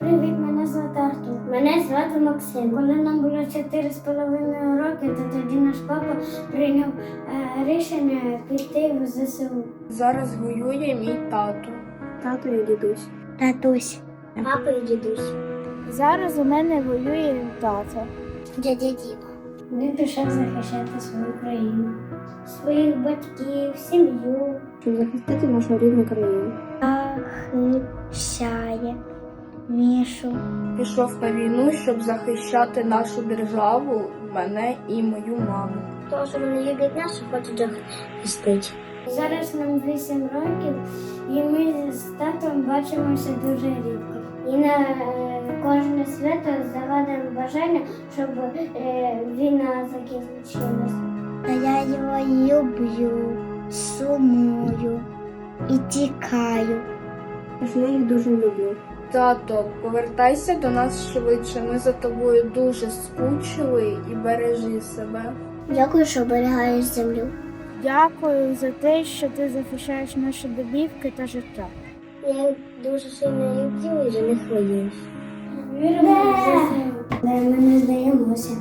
Привіт, мене звати Артур. Мене звати Максим. Коли нам було 4,5 роки, то тоді наш папа прийняв е, рішення піти в ЗСУ. Зараз воює мій тато. Тато і дідусь. Татусь. Папа і дідусь. Зараз у мене воює тато. Дядя Діма. Він пішов захищати свою країну, своїх батьків, сім'ю. Щоб захистити нашу рідну країну. Захищає Мішу. Пішов на війну, щоб захищати нашу державу, мене і мою маму. Тому що вони люблять нас і хочуть захистити. Зараз нам 8 років, і ми з татом бачимося дуже рідко. І на е, кожне свято загадуємо бажання, щоб е, війна закінчилась. Я його люблю, сумую і тікаю. Я їх дуже люблю. Тато, повертайся до нас швидше. Ми за тобою дуже скучили і бережи себе. Дякую, що оберігаєш землю. Дякую за те, що ти захищаєш наші домівки та життя. Я дуже сильно люблю і за них хвилююсь. Віримо в ЗСУ. Ми не здаємося.